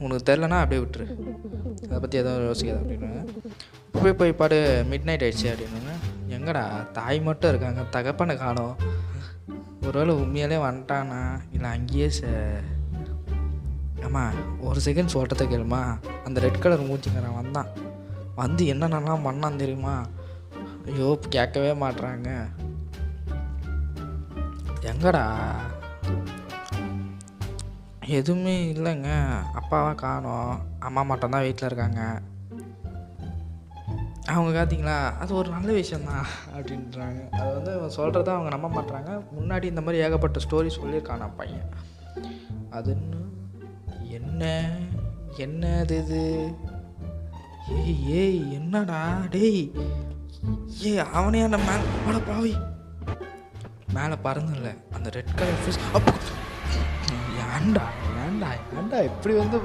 உனக்கு தெரிலனா அப்படியே விட்டுரு. அதை பற்றி எதுவும் யோசிக்காது அப்படின்னு போய் போய் பாடு மிட் நைட் ஆயிடுச்சு அப்படின்னு எங்கடா தாய் மட்டும் இருக்காங்க தகப்பனை காணோம். ஒருவேளை உண்மையாலே வந்துட்டானா? இல்லை அங்கேயே ச ஆமா ஒரு செகண்ட் சொல்கிறத கேளுமா? அந்த ரெட் கலர் மூச்சிங்கிறன் வந்தான். வந்து என்னென்னலாம் பண்ணான் தெரியுமா? ஐயோ கேட்கவே மாட்றாங்க. எங்கடா? எதுவுமே இல்லைங்க. அப்பாவை காணோம். அம்மா மட்டும்தான் வீட்டில் இருக்காங்க. அவங்க காத்தீங்களா அது ஒரு நல்ல விஷயந்தான் அப்படின்றாங்க. அது வந்து அவன் சொல்கிறத அவங்க நம்ப மாட்டுறாங்க முன்னாடி இந்த மாதிரி ஏகப்பட்ட ஸ்டோரி சொல்லியிருக்கானா பையன். அது என்ன? என்ன? என்னது இது? ஏய் ஏய் என்னடா? டேய். ஏய் அவனே அந்த மேலே பாவி. மேலே பறந்துல அந்த ரெட் கலர் ஃபிஷ் அப்போ ஏன்டா ஏன்டா ஏன்டா இப்படி வந்து